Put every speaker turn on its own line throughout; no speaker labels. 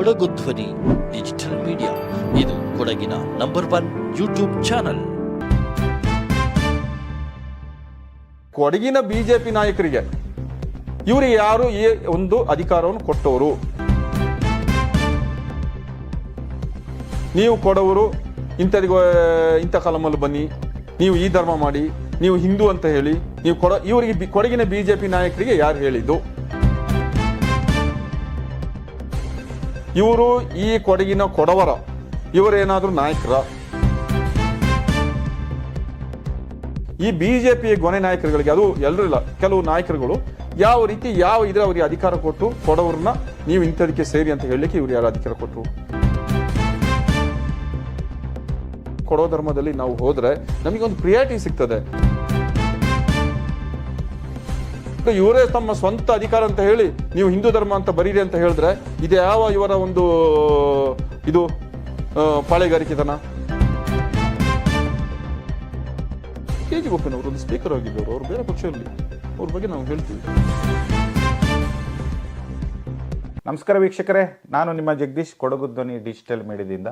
ಕೊಡಗು ಧ್ವನಿ, digital media. ಇದು ಕೊಡಗಿನ ನಂಬರ್ ಒನ್ ಯೂಟ್ಯೂಬ್ ಚಾನಲ್.
ಕೊಡಗಿನ ಬಿಜೆಪಿ ನಾಯಕರಿಗೆ ಇವರಿಗೆ ಯಾರು ಈ ಒಂದು ಅಧಿಕಾರವನ್ನು ಕೊಟ್ಟವರು? ನೀವು ಕೊಡವರು, ಇಂಥದಿಗೆ, ಇಂಥ ಕಾಲಮಲ್ಲಿ ಬನ್ನಿ, ನೀವು ಈ ಧರ್ಮ ಮಾಡಿ, ನೀವು ಹಿಂದೂ ಅಂತ ಹೇಳಿ, ನೀವು ಕೊಡ, ಇವರಿಗೆ ಕೊಡಗಿನ ಬಿಜೆಪಿ ನಾಯಕರಿಗೆ ಯಾರು ಹೇಳಿದ್ದು? ಇವರು ಈ ಕೊಡಗಿನ ಕೊಡವರ. ಇವರೇನಾದರೂ ನಾಯಕರ? ಈ ಬಿಜೆಪಿ ಗೊನೆ ನಾಯಕರುಗಳಿಗೆ ಅದು ಎಲ್ಲರೂ ಇಲ್ಲ, ಕೆಲವು ನಾಯಕರುಗಳು ಯಾವ ರೀತಿ ಯಾವ ಇದ್ರೆ ಅವರಿಗೆ ಅಧಿಕಾರ ಕೊಟ್ಟು ಕೊಡವ್ರನ್ನ ನೀವು ಇಂಥದಕ್ಕೆ ಸೇರಿ ಅಂತ ಹೇಳಲಿಕ್ಕೆ ಇವ್ರು ಯಾರು ಅಧಿಕಾರ ಕೊಟ್ಟರು? ಕೊಡೋ ಧರ್ಮದಲ್ಲಿ ನಾವು ಹೋದ್ರೆ ನಮಗೊಂದು ಪ್ರಿಯಾರಿಟಿ ಸಿಗ್ತದೆ. ಇವರೇ ತಮ್ಮ ಸ್ವಂತ ಅಧಿಕಾರ ಅಂತ ಹೇಳಿ ನೀವು ಹಿಂದೂ ಧರ್ಮ ಅಂತ ಬರೀರಿ ಅಂತ ಹೇಳಿದ್ರೆ ಇದು ಯಾವ ಇವರ ಒಂದು, ಇದು ಪಾಳೆಗಾರಿಕೆತನ? ಕೆ ಜಿ ಗೋಪಿನವರು ಒಂದು ಸ್ಪೀಕರ್ ಆಗಿದ್ದವರು ಅವರು ಬೇರೆ ಪಕ್ಷದಲ್ಲಿ. ಅವ್ರ ಬಗ್ಗೆ ನಾವು ಹೇಳ್ತೀವಿ.
ನಮಸ್ಕಾರ ವೀಕ್ಷಕರೇ. ನಾನು ನಿಮ್ಮ ಜಗದೀಶ್ ಕೊಡಗು ಧ್ವನಿ ಡಿಜಿಟಲ್ ಮೀಡಿಯಾದಿಂದ.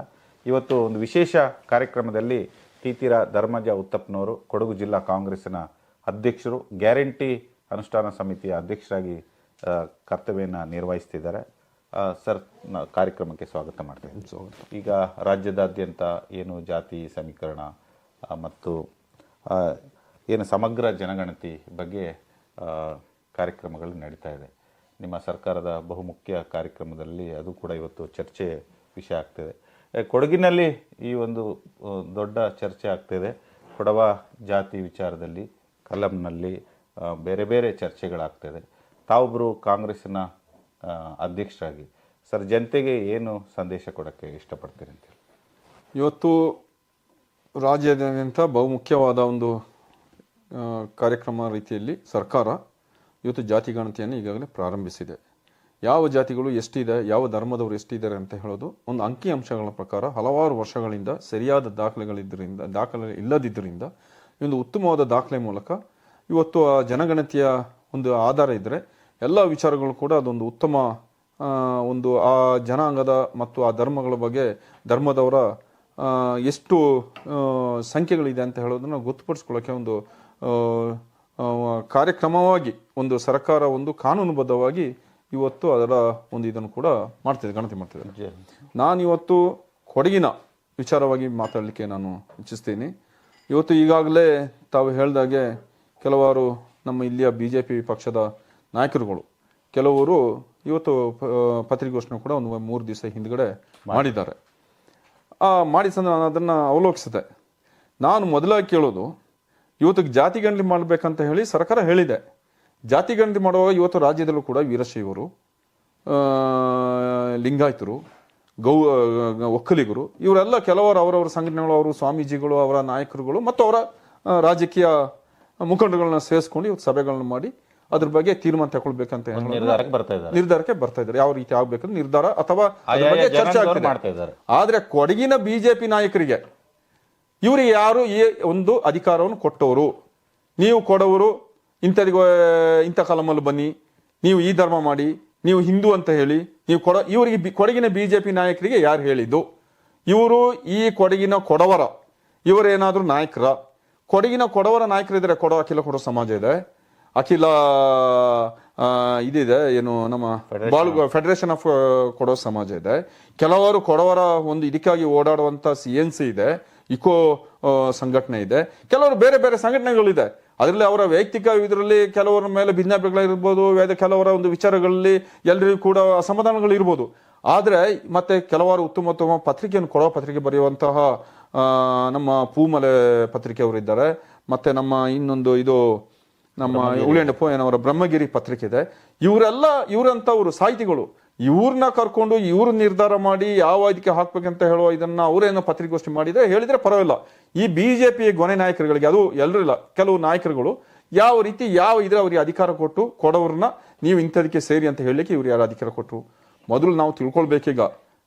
ಇವತ್ತು ಒಂದು ವಿಶೇಷ ಕಾರ್ಯಕ್ರಮದಲ್ಲಿ ತೀತಿರ ಧರ್ಮಜ ಉತ್ತಪ್ಪನವರು ಕೊಡಗು ಜಿಲ್ಲಾ ಕಾಂಗ್ರೆಸ್ನ ಅಧ್ಯಕ್ಷರು, ಗ್ಯಾರಂಟಿ ಅನುಷ್ಠಾನ ಸಮಿತಿಯ ಅಧ್ಯಕ್ಷರಾಗಿ ಕರ್ತವ್ಯವನ್ನು ಕರ್ತವ್ಯನ ನಿರ್ವಹಿಸ್ತಿದ್ದಾರೆ. ಸರ್ ನ- ಕಾರ್ಯಕ್ರಮಕ್ಕೆ ಸ್ವಾಗತ ಮಾಡ್ತೇನೆ ಈಗ ರಾಜ್ಯದಾದ್ಯಂತ ಏನು ಜಾತಿ ಸಮೀಕರಣ ಮತ್ತು ಏನು ಸಮಗ್ರ ಜನಗಣತಿ ಬಗ್ಗೆ ಕಾರ್ಯಕ್ರಮಗಳು ನಡೀತಾ ಇದೆ. ನಿಮ್ಮ ಸರ್ಕಾರದ ಬಹುಮುಖ್ಯ ಕಾರ್ಯಕ್ರಮದಲ್ಲಿ ಅದು ಕೂಡ ಇವತ್ತು ಚರ್ಚೆ ವಿಷಯ ಆಗ್ತಿದೆ. ಕೊಡಗಿನಲ್ಲಿ ಈ ಒಂದು ದೊಡ್ಡ ಚರ್ಚೆ ಆಗ್ತಿದೆ. ಕೊಡವ ಜಾತಿ ವಿಚಾರದಲ್ಲಿ ಕಲಂನಲ್ಲಿ ಬೇರೆ ಬೇರೆ ಚರ್ಚೆಗಳಾಗ್ತಿದೆ. ತಾವೊಬ್ಬರು ಕಾಂಗ್ರೆಸ್ಸಿನ ಅಧ್ಯಕ್ಷರಾಗಿ, ಸರ್ ಜನತೆಗೆ ಏನು ಸಂದೇಶ ಕೊಡೋಕ್ಕೆ ಇಷ್ಟಪಡ್ತೀರಿ ಅಂತೇಳಿ
ಇವತ್ತು ರಾಜ್ಯಾದ್ಯಂತ ಬಹುಮುಖ್ಯವಾದ ಒಂದು ಕಾರ್ಯಕ್ರಮ ರೀತಿಯಲ್ಲಿ ಸರ್ಕಾರ ಇವತ್ತು ಜಾತಿ ಗಣತಿಯನ್ನು ಈಗಾಗಲೇ ಪ್ರಾರಂಭಿಸಿದೆ. ಯಾವ ಜಾತಿಗಳು ಎಷ್ಟಿದೆ, ಯಾವ ಧರ್ಮದವರು ಎಷ್ಟಿದ್ದಾರೆ ಅಂತ ಹೇಳೋದು ಒಂದು ಅಂಕಿ ಅಂಶಗಳ ಪ್ರಕಾರ ಹಲವಾರು ವರ್ಷಗಳಿಂದ ಸರಿಯಾದ ದಾಖಲೆಗಳಿದ್ದರಿಂದ ದಾಖಲೆ ಇಲ್ಲದಿದ್ದರಿಂದ, ಒಂದು ಉತ್ತಮವಾದ ದಾಖಲೆ ಮೂಲಕ ಇವತ್ತು ಆ ಜನಗಣತಿಯ ಒಂದು ಆಧಾರ ಇದ್ದರೆ ಎಲ್ಲ ವಿಚಾರಗಳು ಕೂಡ ಅದೊಂದು ಉತ್ತಮ ಒಂದು ಆ ಜನಾಂಗದ ಮತ್ತು ಆ ಧರ್ಮಗಳ ಬಗ್ಗೆ ಧರ್ಮದವರ ಎಷ್ಟು ಸಂಖ್ಯೆಗಳಿದೆ ಅಂತ ಹೇಳೋದನ್ನು ಗೊತ್ತುಪಡಿಸ್ಕೊಳ್ಳೋಕ್ಕೆ ಒಂದು ಕಾರ್ಯಕ್ರಮವಾಗಿ, ಒಂದು ಸರ್ಕಾರ ಒಂದು ಕಾನೂನುಬದ್ಧವಾಗಿ ಇವತ್ತು ಅದರ ಒಂದು ಇದನ್ನು ಕೂಡ ಮಾಡ್ತಿದೆ, ಗಣತಿ ಮಾಡ್ತಿದೆ. ನಾನು ಇವತ್ತು ಕೊಡಗಿನ ವಿಚಾರವಾಗಿ ಮಾತಾಡಲಿಕ್ಕೆ ನಾನು ಇಚ್ಛಿಸ್ತೀನಿ. ಇವತ್ತು ಈಗಾಗಲೇ ತಾವು ಹೇಳ್ದಾಗೆ ಕೆಲವಾರು ನಮ್ಮ ಇಲ್ಲಿಯ ಬಿ ಜೆ ಪಿ ಪಕ್ಷದ ನಾಯಕರುಗಳು, ಕೆಲವರು ಇವತ್ತು ಪತ್ರಿಕೋಷ್ಠಿ ಕೂಡ ಒಂದು ಮೂರು ದಿವಸ ಹಿಂದ್ಗಡೆ ಮಾಡಿದ್ದಾರೆ. ಮಾಡಿ ಸಂದ ನಾನು ಅದನ್ನು ಅವಲೋಕಿಸಿದೆ. ನಾನು ಮೊದಲಾಗಿ ಕೇಳೋದು, ಇವತ್ತಿಗೆ ಜಾತಿ ಗಣತಿ ಮಾಡಬೇಕಂತ ಹೇಳಿ ಸರ್ಕಾರ ಹೇಳಿದೆ. ಜಾತಿ ಗಣತಿ ಮಾಡುವಾಗ ಇವತ್ತು ರಾಜ್ಯದಲ್ಲೂ ಕೂಡ ವೀರಶೈವರು ಲಿಂಗಾಯತರು, ಗೌ ಒಕ್ಕಲಿಗರು, ಇವರೆಲ್ಲ ಕೆಲವರು ಅವರವರ ಸಂಘಟನೆಗಳು, ಅವರು ಸ್ವಾಮೀಜಿಗಳು, ಅವರ ನಾಯಕರುಗಳು ಮತ್ತು ಅವರ ರಾಜಕೀಯ ಮುಖಂಡಗಳನ್ನ ಸೇರಿಸ್ಕೊಂಡು ಇವತ್ತು ಸಭೆಗಳನ್ನ ಮಾಡಿ ಅದ್ರ ಬಗ್ಗೆ ತೀರ್ಮಾನ ತಗೊಳ್ಬೇಕಂತ
ನಿರ್ಧಾರಕ್ಕೆ ಬರ್ತಾ ಇದ್ದಾರೆ.
ನಿರ್ಧಾರಕ್ಕೆ ಬರ್ತಾ ಇದ್ದಾರೆ. ಯಾವ ರೀತಿ ಆಗ್ಬೇಕು ನಿರ್ಧಾರ ಅಥವಾ ಅದ್ರ ಬಗ್ಗೆ ಚರ್ಚೆ ಆಗ್ತಿದೆ. ಆದ್ರೆ ಕೊಡಗಿನ ಬಿಜೆಪಿ ನಾಯಕರಿಗೆ ಇವರಿಗೆ ಯಾರು ಈ ಒಂದು ಅಧಿಕಾರವನ್ನು ಕೊಟ್ಟವರು? ನೀವು ಕೊಡವರು ಇಂಥದಿಗೆ ಇಂಥ ಕಾಲಮಲ್ಲಿ ಬನ್ನಿ ನೀವು ಈ ಧರ್ಮ ಮಾಡಿ ನೀವು ಹಿಂದೂ ಅಂತ ಹೇಳಿ ನೀವು ಕೊಡ ಇವರಿಗೆ ಕೊಡಗಿನ ಬಿಜೆಪಿ ನಾಯಕರಿಗೆ ಯಾರು ಹೇಳಿದ್ದು? ಇವರು ಈ ಕೊಡಗಿನ ಕೊಡವರ ಇವರೇನಾದರೂ ನಾಯಕರ? ಕೊಡಗಿನ ಕೊಡವರ ನಾಯಕರಿದ್ದಾರೆ. ಕೊಡ ಅಖಿಲ ಕೊಡೋ ಸಮಾಜ ಇದೆ. ಅಖಿಲ ಇದಿದೆ. ಏನು ನಮ್ಮ ಬಾಳು ಫೆಡರೇಷನ್ ಆಫ್ ಕೊಡೋ ಸಮಾಜ ಇದೆ. ಕೆಲವರು ಕೊಡವರ ಒಂದು ಇದಕ್ಕಾಗಿ ಓಡಾಡುವಂತ ಸಿ ಎನ್ ಸಿ ಇದೆ. ಇಕೋ ಸಂಘಟನೆ ಇದೆ. ಕೆಲವರು ಬೇರೆ ಬೇರೆ ಸಂಘಟನೆಗಳಿದೆ. ಅದರಲ್ಲಿ ಅವರ ವೈಯಕ್ತಿಕ ಇದರಲ್ಲಿ ಕೆಲವರ ಮೇಲೆ ಭಿನ್ನಾಭಿಪ್ರಾಯಗಳಿರ್ಬೋದು ಕೆಲವರ ಒಂದು ವಿಚಾರಗಳಲ್ಲಿ ಎಲ್ಲರಿಗೂ ಕೂಡ ಅಸಮಾಧಾನಗಳು ಇರ್ಬೋದು ಆದ್ರೆ ಮತ್ತೆ ಕೆಲವಾರು ಉತ್ತಮ ಉತ್ತಮ ಪತ್ರಿಕೆಯನ್ನು ಕೊಡೋ ಪತ್ರಿಕೆ ಬರೆಯುವಂತಹ ನಮ್ಮ ಪೂಮಲೆ ಪತ್ರಿಕೆಯವರಿದ್ದಾರೆ ಮತ್ತೆ ನಮ್ಮ ಇನ್ನೊಂದು ಇದು ನಮ್ಮ ಉಳಿಯಂಡಪ್ಪ ಏನವರ ಬ್ರಹ್ಮಗಿರಿ ಪತ್ರಿಕೆ ಇದೆ. ಇವರೆಲ್ಲ ಇವರಂತವ್ರು ಸಾಹಿತಿಗಳು ಇವ್ರನ್ನ ಕರ್ಕೊಂಡು ಇವ್ರು ನಿರ್ಧಾರ ಮಾಡಿ ಯಾವ ಇದಕ್ಕೆ ಹಾಕ್ಬೇಕಂತ ಹೇಳುವ ಇದನ್ನ ಅವರೇನೋ ಪತ್ರಿಕೋಷ್ಠಿ ಮಾಡಿದ್ರೆ ಹೇಳಿದ್ರೆ ಪರವಾಗಿಲ್ಲ. ಈ ಬಿಜೆಪಿ ಗೊನೆ ನಾಯಕರುಗಳಿಗೆ ಅದು ಎಲ್ಲರೂ ಇಲ್ಲ ಕೆಲವು ನಾಯಕರುಗಳು ಯಾವ ರೀತಿ ಯಾವ ಇದ್ರೆ ಅವರಿಗೆ ಅಧಿಕಾರ ಕೊಟ್ಟು ಕೊಡೋರನ್ನ ನೀವು ಇಂಥದಕ್ಕೆ ಸೇರಿ ಅಂತ ಹೇಳಲಿಕ್ಕೆ ಇವ್ರು ಯಾರು ಅಧಿಕಾರ ಕೊಟ್ಟರು? ಮೊದಲು ನಾವು ತಿಳ್ಕೊಳ್ಬೇಕೀಗ,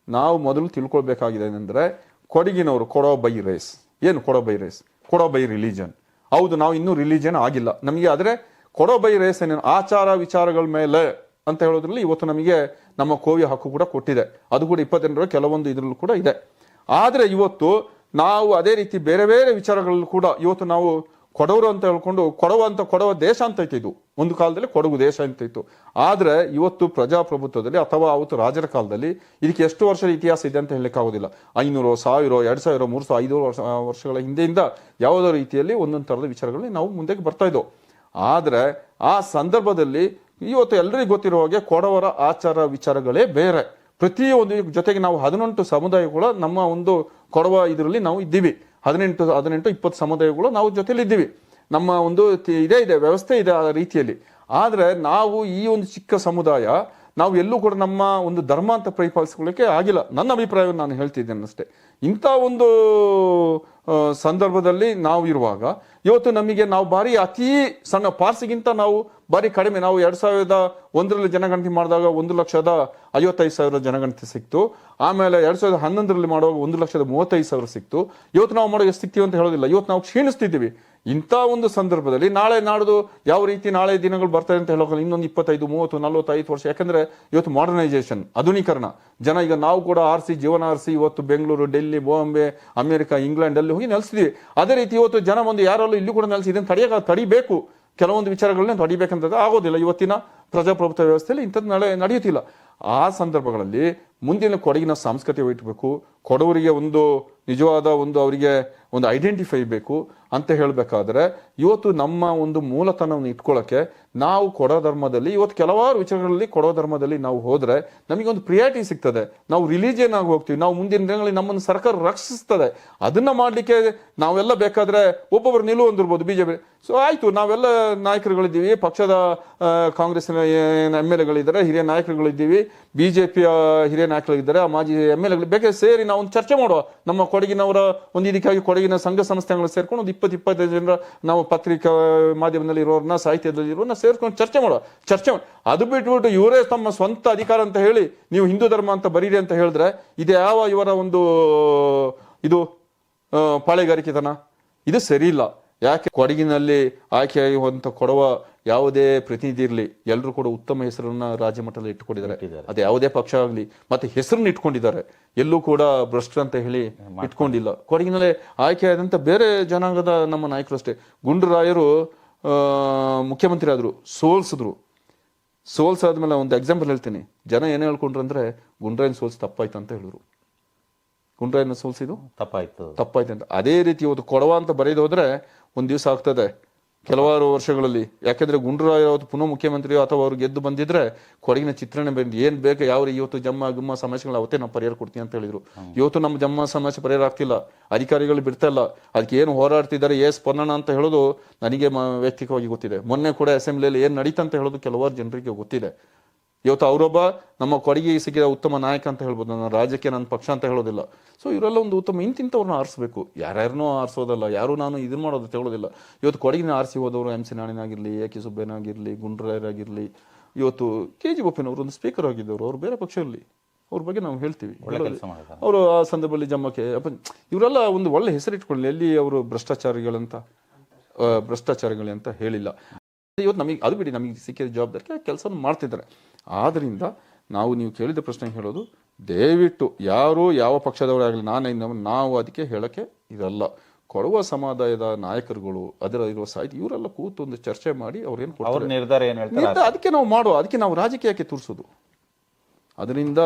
ನಾವು ಮೊದಲು ತಿಳ್ಕೊಳ್ಬೇಕಾಗಿದೆ ಏನಂದ್ರೆ, ಕೊಡಗಿನವರು ಕೊಡೋ ಬೈ ರೇಸ್. ಏನು ಕೊಡೋ ಬೈ ರೇಸ್? ಕೊಡೋ ಬೈ ರಿಲಿಜನ್. ಹೌದು, ನಾವು ಇನ್ನೂ ರಿಲಿಜನ್ ಆಗಿಲ್ಲ. ನಮಗೆ ಆದರೆ ಕೊಡೋ ಬೈ ರೇಸ್ ಏನೇನು ಆಚಾರ ವಿಚಾರಗಳ ಮೇಲೆ ಅಂತ ಹೇಳೋದ್ರಲ್ಲಿ ಇವತ್ತು ನಮಗೆ ನಮ್ಮ ಕೋವಿ ಹಕ್ಕು ಕೂಡ ಕೊಟ್ಟಿದೆ. ಅದು ಕೂಡ ಇಪ್ಪತ್ತೆಂಟರ ಕೆಲವೊಂದು ಇದರಲ್ಲೂ ಕೂಡ ಇದೆ. ಆದರೆ ಇವತ್ತು ನಾವು ಅದೇ ರೀತಿ ಬೇರೆ ಬೇರೆ ವಿಚಾರಗಳಲ್ಲೂ ಕೂಡ ಇವತ್ತು ನಾವು ಕೊಡವರು ಅಂತ ಹೇಳ್ಕೊಂಡು ಕೊಡವ ಅಂತ ಕೊಡವ ದೇಶ ಅಂತ ಐತೆ ಇದು. ಒಂದು ಕಾಲದಲ್ಲಿ ಕೊಡಗು ದೇಶ ಅಂತ ಇತ್ತು ಆದರೆ ಇವತ್ತು ಪ್ರಜಾಪ್ರಭುತ್ವದಲ್ಲಿ ಅಥವಾ ಅವತ್ತು ರಾಜರ ಕಾಲದಲ್ಲಿ ಇದಕ್ಕೆ ಎಷ್ಟು ವರ್ಷದ ಇತಿಹಾಸ ಇದೆ ಅಂತ ಹೇಳಲಿಕ್ಕಾಗೋದಿಲ್ಲ ಐನೂರು, ಸಾವಿರ, ಎರಡು ಸಾವಿರ, ಮೂರು ಸಾವಿರ ಐದು ವರ್ಷ ವರ್ಷಗಳ ಹಿಂದೆಯಿಂದ ಯಾವುದೋ ರೀತಿಯಲ್ಲಿ ಒಂದೊಂದು ಥರದ ವಿಚಾರಗಳಲ್ಲಿ ನಾವು ಮುಂದಕ್ಕೆ ಬರ್ತಾ ಇದ್ದೋ ಆದರೆ ಆ ಸಂದರ್ಭದಲ್ಲಿ ಇವತ್ತು ಎಲ್ಲರಿಗೂ ಗೊತ್ತಿರೋ ಹಾಗೆ ಕೊಡವರ ಆಚಾರ ವಿಚಾರಗಳೇ ಬೇರೆ. ಪ್ರತಿಯೊಂದು ಜೊತೆಗೆ ನಾವು ಹದಿನೆಂಟು ಸಮುದಾಯಗಳ ನಮ್ಮ ಒಂದು ಕೊಡವ ಇದರಲ್ಲಿ ನಾವು ಇದ್ದೀವಿ. ಹದಿನೆಂಟು ಹದಿನೆಂಟು, ಇಪ್ಪತ್ತು ಸಮುದಾಯಗಳು ನಾವು ಜೊತೆಯಲ್ಲಿ ಇದ್ದೀವಿ ನಮ್ಮ ಒಂದು ಇದೇ, ಇದೆ, ವ್ಯವಸ್ಥೆ ಇದೆ ಆ ರೀತಿಯಲ್ಲಿ. ಆದರೆ ನಾವು ಈ ಒಂದು ಚಿಕ್ಕ ಸಮುದಾಯ, ನಾವು ಎಲ್ಲೂ ಕೂಡ ನಮ್ಮ ಒಂದು ಧರ್ಮ ಅಂತ ಪ್ರತಿಪಾದಿಸ್ಕೊಳ್ಳೋಕ್ಕೆ ಆಗಿಲ್ಲ. ನನ್ನ ಅಭಿಪ್ರಾಯವನ್ನು ನಾನು ಹೇಳ್ತಿದ್ದೇನೆ ಅಷ್ಟೇ. ಇಂಥ ಒಂದು ಸಂದರ್ಭದಲ್ಲಿ ನಾವು ಇರುವಾಗ, ಇವತ್ತು ನಮಗೆ ನಾವು ಬಾರಿ ಅತಿ ಸಣ್ಣ ಪಾರ್ಸಿಗಿಂತ ನಾವು ಬಾರಿ ಕಡಿಮೆ, ನಾವು ಎರಡು ಸಾವಿರದ ಒಂದರಲ್ಲಿ ಜನಗಣತಿ ಮಾಡಿದಾಗ ಒಂದು ಲಕ್ಷದ ಐವತ್ತೈದು ಸಾವಿರ ಜನಗಣತಿ ಸಿಕ್ತು. ಆಮೇಲೆ ಎರಡು ಸಾವಿರದ ಹನ್ನೊಂದರಲ್ಲಿ ಮಾಡುವಾಗ ಒಂದು ಲಕ್ಷದ ಮೂವತ್ತೈದು ಸಾವಿರ ಸಿಕ್ತು. ಇವತ್ತು ನಾವು ಮಾಡೋ ಎಷ್ಟು ಸಿಕ್ತೀವಿ ಅಂತ ಹೇಳೋದಿಲ್ಲ. ಇವತ್ತು ನಾವು ಕ್ಷೀಣಿಸ್ತಿದ್ದೀವಿ. ಇಂಥ ಒಂದು ಸಂದರ್ಭದಲ್ಲಿ ನಾಳೆ ನಾಡ್ದು ಯಾವ ರೀತಿ ನಾಳೆ ದಿನಗಳು ಬರ್ತದೆ ಅಂತ ಹೇಳೋಕೆ ಇನ್ನೊಂದು ಇಪ್ಪತ್ತೈದು, ಮೂವತ್ತು, ನಲವತ್ತೈದು ವರ್ಷ. ಯಾಕಂದ್ರೆ ಇವತ್ತು ಮಾಡರ್ನೈಸೇಷನ್ ಆಧುನೀಕರಣ. ಜನ ಈಗ ನಾವು ಕೂಡ ಆರಿಸಿ ಜೀವನ ಆರಿಸಿ ಇವತ್ತು ಬೆಂಗಳೂರು, ಡೆಲ್ಲಿ, ಬಾಂಬೆ, ಅಮೆರಿಕ, ಇಂಗ್ಲೆಂಡ್ ಅಲ್ಲಿ ಹೋಗಿ ನೆಲೆಸಿದ್ವಿ. ಅದೇ ರೀತಿ ಇವತ್ತು ಜನ ಒಂದು ಯಾರಲ್ಲೂ ಇಲ್ಲಿ ಕೂಡ ನೆಲೆಸಿ ಇದನ್ನು ತಡೆಯಕ, ತಡಿಬೇಕು. ಕೆಲವೊಂದು ವಿಚಾರಗಳನ್ನ ತಡಿಬೇಕಂತ ಆಗೋದಿಲ್ಲ. ಇವತ್ತಿನ ಪ್ರಜಾಪ್ರಭುತ್ವ ವ್ಯವಸ್ಥೆಯಲ್ಲಿ ಇಂಥದ್ದು ನಡೆ, ನಡೆಯುತ್ತಿಲ್ಲ. ಆ ಸಂದರ್ಭಗಳಲ್ಲಿ ಮುಂದಿನ ಕೊಡಗಿನ ಸಾಂಸ್ಕೃತಿಕ ಇಟ್ಬೇಕು, ಕೊಡವರಿಗೆ ಒಂದು ನಿಜವಾದ ಒಂದು ಅವರಿಗೆ ಒಂದು ಐಡೆಂಟಿಫೈ ಬೇಕು ಅಂತ ಹೇಳಬೇಕಾದ್ರೆ, ಇವತ್ತು ನಮ್ಮ ಒಂದು ಮೂಲತನವನ್ನು ಇಟ್ಕೊಳ್ಳೋಕ್ಕೆ ನಾವು ಕೊಡೋ ಧರ್ಮದಲ್ಲಿ, ಇವತ್ತು ಕೆಲವಾರು ವಿಚಾರಗಳಲ್ಲಿ ಕೊಡೋ ಧರ್ಮದಲ್ಲಿ ನಾವು ಹೋದರೆ ನಮಗೆ ಒಂದು ಪ್ರಿಯಾರಿಟಿ ಸಿಗ್ತದೆ. ನಾವು ರಿಲೀಜಿಯನ್ ಆಗಿ ಹೋಗ್ತೀವಿ, ನಾವು ಮುಂದಿನ ದಿನಗಳಲ್ಲಿ ನಮ್ಮನ್ನು ಸರ್ಕಾರ ರಕ್ಷಿಸ್ತದೆ. ಅದನ್ನು ಮಾಡಲಿಕ್ಕೆ ನಾವೆಲ್ಲ ಬೇಕಾದರೆ ಒಬ್ಬೊಬ್ಬರು ನಿಲುವು ಜೆ ಪಿ ಸೊ ಆಯಿತು, ನಾವೆಲ್ಲ ನಾಯಕರುಗಳಿದ್ದೀವಿ, ಪಕ್ಷದ ಕಾಂಗ್ರೆಸ್ನ ಏನು ಎಂ ಎಲ್ ಎಗಳಿದ್ದಾರೆ ಹಿರಿಯ ನಾಯಕರುಗಳಿದ್ದೀವಿ ಬಿಜೆಪಿಯ ಹಿರಿಯ ನಾಯಕರುಗಳಿದ್ದಾರೆ ಆ ಮಾಜಿ ಎಂ ಎಲ್ ಎಗಳು ಬೇಕಾದ್ರೆ ಸೇರಿ ನಾವು ಒಂದು ಚರ್ಚೆ ಮಾಡುವ. ನಮ್ಮ ಕೊಡಗಿನವರ ಒಂದು ಇದಕ್ಕಾಗಿ ಕೊಡಗಿನ ಸಂಘ ಸಂಸ್ಥೆಗಳು ಸೇರ್ಕೊಂಡು ಒಂದು ಇಪ್ಪತ್ತು ಇಪ್ಪತ್ತೈದು ಜನರ ನಾವು ಪತ್ರಿಕಾ ಮಾಧ್ಯಮದಲ್ಲಿ ಇರೋರನ್ನ ಸಾಹಿತ್ಯದಲ್ಲಿ ಇರೋರನ್ನ ಸೇರ್ಕೊಂಡು ಚರ್ಚೆ ಮಾಡುವ. ಚರ್ಚೆ. ಅದು ಬಿಟ್ಬಿಟ್ಟು ಇವರೇ ತಮ್ಮ ಸ್ವಂತ ಅಧಿಕಾರ ಅಂತ ಹೇಳಿ ನೀವು ಹಿಂದೂ ಧರ್ಮ ಅಂತ ಬರೀರಿ ಅಂತ ಹೇಳಿದ್ರೆ ಇದು ಯಾವ ಇವರ ಒಂದು, ಇದು ಪಾಳೆಗಾರಿಕೆತನ? ಇದು ಸರಿ ಇಲ್ಲ. ಯಾಕೆ ಕೊಡಗಿನಲ್ಲಿ ಆಯ್ಕೆಯಾಗುವಂತ ಕೊಡುವ ಯಾವುದೇ ಪ್ರತಿನಿಧಿ ಇರಲಿ ಎಲ್ಲರೂ ಕೂಡ ಉತ್ತಮ ಹೆಸರನ್ನ ರಾಜ್ಯ ಮಟ್ಟದಲ್ಲಿ ಇಟ್ಟುಕೊಂಡಿದ್ದಾರೆ. ಅದು ಯಾವುದೇ ಪಕ್ಷ ಆಗಲಿ ಮತ್ತೆ ಹೆಸರನ್ನ ಇಟ್ಕೊಂಡಿದ್ದಾರೆ. ಎಲ್ಲೂ ಕೂಡ ಭ್ರಷ್ಟ ಅಂತ ಹೇಳಿ ಇಟ್ಕೊಂಡಿಲ್ಲ. ಕೊಡಗಿನಲ್ಲಿ ಆಯ್ಕೆಯಾದಂತ ಬೇರೆ ಜನಾಂಗದ ನಮ್ಮ ನಾಯಕರು ಅಷ್ಟೇ ಗುಂಡೂರಾಯರು ಆ, ಮುಖ್ಯಮಂತ್ರಿ ಆದ್ರು ಸೋಲ್ಸಿದ್ರು. ಸೋಲ್ಸಾದ್ಮೇಲೆ ಒಂದು ಎಕ್ಸಾಂಪಲ್ ಹೇಳ್ತೀನಿ. ಜನ ಏನ್ ಹೇಳ್ಕೊಂಡ್ರು ಅಂದ್ರೆ ಗುಂಡ್ರಾಯನ್ ಸೋಲ್ಸ್ ತಪ್ಪಾಯ್ತು ಅಂತ ಹೇಳಿದ್ರು. ಗುಂಡ್ರಾಯನ್ನ ಸೋಲ್ಸಿದ್ದು?
ತಪ್ಪಾಯ್ತು.
ತಪ್ಪಾಯ್ತು ಅಂತ. ಅದೇ ರೀತಿ ಇವತ್ತು ಕೊಡವ ಅಂತ ಬರೆದು ಹೋದ್ರೆ ಒಂದ್ ದಿವಸ ಆಗ್ತದೆ. ಕೆಲವಾರು ವರ್ಷಗಳಲ್ಲಿ. ಯಾಕೆಂದ್ರೆ ಗುಂಡ್ರಾಯ್ ಅವತ್ತು ಪುನಃ ಮುಖ್ಯಮಂತ್ರಿ ಅಥವಾ ಅವ್ರು ಗೆದ್ದು ಬಂದಿದ್ರೆ ಕೊಡಗಿನ ಚಿತ್ರಣ ಬಂದು ಏನ್ ಬೇಕು ಯಾವ ಇವತ್ತು ಜಮ್ಮ ಗುಮ್ಮ ಸಮಸ್ಯೆಗಳು ಅವತ್ತೇ ನಾವು ಪರಿಹಾರ ಕೊಡ್ತೀವಿ ಅಂತ ಹೇಳಿದ್ರು. ಇವತ್ತು ನಮ್ಮ ಜಮ್ಮ ಸಮಸ್ಯೆ ಪರಿಹಾರ ಆಗ್ತಿಲ್ಲ. ಅಧಿಕಾರಿಗಳು ಬಿಡ್ತಾ ಇಲ್ಲ. ಅದಕ್ಕೆ ಏನು ಹೋರಾಡ್ತಿದ್ದಾರೆ ಏ ಪೊನ್ನಣ ಅಂತ ಹೇಳೋದು ನನಗೆ ವ್ಯಕ್ತಿಕವಾಗಿ ಗೊತ್ತಿದೆ. ಮೊನ್ನೆ ಕೂಡ ಅಸೆಂಬ್ಲಿಯಲ್ಲಿ ಏನ್ ನಡೀತಂತ ಹೇಳೋದು ಕೆಲವಾರು ಜನರಿಗೆ ಗೊತ್ತಿದೆ. ಇವತ್ತು ಅವರೊಬ್ಬ ನಮ್ಮ ಕೊಡುಗೆ ಸಿಕ್ಕಿದ ಉತ್ತಮ ನಾಯಕ ಅಂತ ಹೇಳ್ಬೋದು. ನನ್ನ ರಾಜ್ಯಕ್ಕೆ ನನ್ನ ಪಕ್ಷ ಅಂತ ಹೇಳೋದಿಲ್ಲ. ಸೊ ಇವರೆಲ್ಲ ಒಂದು ಉತ್ತಮ ಇಂತಿಂಥವ್ರನ್ನ ಆರಿಸ್ಬೇಕು. ಯಾರ್ಯಾರನ್ನೂ ಆರಿಸೋದಲ್ಲ. ಯಾರು ನಾನು ಇದನ್ನ ಮಾಡೋದು ತಗೊಳ್ಳೋದಿಲ್ಲ ಇವತ್ತು ಕೊಡಗಿನ ಆರಿಸಿ ಹೋದವರು ಎಂ ಸಿ ನಾಣಿನಾಗಿರಲಿ ಎ ಕೆ ಸುಬ್ಬಯ್ಯನಾಗಿರ್ಲಿ ಗುಂಡ್ರಾಯರಾಗಿರಲಿ ಇವತ್ತು ಕೆ ಜಿ ಬೊಪ್ಪನವರು ಒಂದು ಸ್ಪೀಕರ್ ಆಗಿದ್ದವರು. ಅವ್ರು ಬೇರೆ ಪಕ್ಷದಲ್ಲಿ. ಅವ್ರ ಬಗ್ಗೆ ನಾವು ಹೇಳ್ತೀವಿ. ಅವರು ಆ ಸಂದರ್ಭದಲ್ಲಿ ಜಮ್ಮಕ್ಕೆ ಇವರೆಲ್ಲ ಒಂದು ಒಳ್ಳೆ ಹೆಸರಿಟ್ಕೊಳ್ಳಿ. ಎಲ್ಲಿ ಅವರು ಭ್ರಷ್ಟಾಚಾರಿಗಳಂತ ಭ್ರಷ್ಟಾಚಾರಿಗಳಂತ ಭ್ರಷ್ಟಾಚಾರಿಗಳೇ ಅಂತ ಹೇಳಿಲ್ಲ. ಇವತ್ತು ನಮಗೆ ಅದು ಬಿಡಿ ನಮಗೆ ಸಿಕ್ಕಿದ ಜವಾಬ್ದಾರಿ ಕೆಲಸ ಮಾಡ್ತಿದ್ದಾರೆ. ಆದ್ದರಿಂದ ನಾವು ನೀವು ಕೇಳಿದ ಪ್ರಶ್ನೆ ಹೇಳೋದು ದಯವಿಟ್ಟು ಯಾರು ಯಾವ ಪಕ್ಷದವರಾಗಲಿ ನಾನೇ ನಾವು ಅದಕ್ಕೆ ಹೇಳೋಕ್ಕೆ ಇದಲ್ಲ ಕೊಡುವ ಸಮುದಾಯದ ನಾಯಕರುಗಳು ಅದರ ಇರುವ ಸಾಹಿತ್ಯ ಇವರೆಲ್ಲ ಕೂತು ಒಂದು ಚರ್ಚೆ ಮಾಡಿ ಅವ್ರೇನು
ಅವ್ರ
ಕೊಡ್ತಾರೆ?
ನಿರ್ಧಾರ ಏನು ಹೇಳ್ತಾರೆ?
ಅದಕ್ಕೆ ನಾವು ಮಾಡುವ ಅದಕ್ಕೆ ನಾವು ರಾಜಕೀಯಕ್ಕೆ ತೋರಿಸೋದು. ಅದರಿಂದ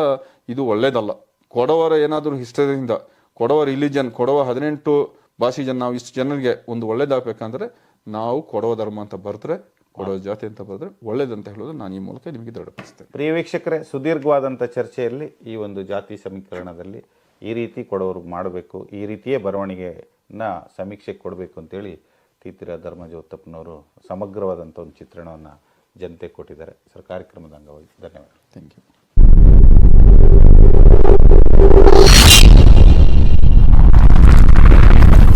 ಇದು ಒಳ್ಳೇದಲ್ಲ. ಕೊಡವರ ಏನಾದರೂ ಹಿಸ್ಟರಿಯಿಂದ ಕೊಡವ ರಿಲಿಜನ್ ಕೊಡವ ಹದಿನೆಂಟು ಭಾಷೆ ಜನ ನಾವು ಇಷ್ಟು ಜನರಿಗೆ ಒಂದು ಒಳ್ಳೇದಾಗಬೇಕಂದ್ರೆ ನಾವು ಕೊಡೋ ಧರ್ಮ ಅಂತ ಬರೆದ್ರೆ ಕೊಡೋ ಜಾತಿ ಅಂತ ಬರೆದ್ರೆ ಒಳ್ಳೇದಂತ ಹೇಳೋದು ನಾನು ಈ ಮೂಲಕ ನಿಮಗೆ ದೃಢಪಡಿಸ್ತೇನೆ.
ಪ್ರಿಯ ವೀಕ್ಷಕರೇ ಸುದೀರ್ಘವಾದಂಥ ಚರ್ಚೆಯಲ್ಲಿ ಈ ಒಂದು ಜಾತಿ ಸಮೀಕರಣದಲ್ಲಿ ಈ ರೀತಿ ಕೊಡೋರು ಮಾಡಬೇಕು ಈ ರೀತಿಯೇ ಬರವಣಿಗೆನ ಸಮೀಕ್ಷೆ ಕೊಡಬೇಕು ಅಂತೇಳಿ ತೀತಿರ ಧರ್ಮ ಜೋತಪ್ಪನವರು ಸಮಗ್ರವಾದಂಥ ಒಂದು ಚಿತ್ರಣವನ್ನು ಜನತೆ ಕೊಟ್ಟಿದ್ದಾರೆ. ಸರ್ ಕಾರ್ಯಕ್ರಮದ ಅಂಗವಾಗಿ ಧನ್ಯವಾದ
ಥ್ಯಾಂಕ್ ಯು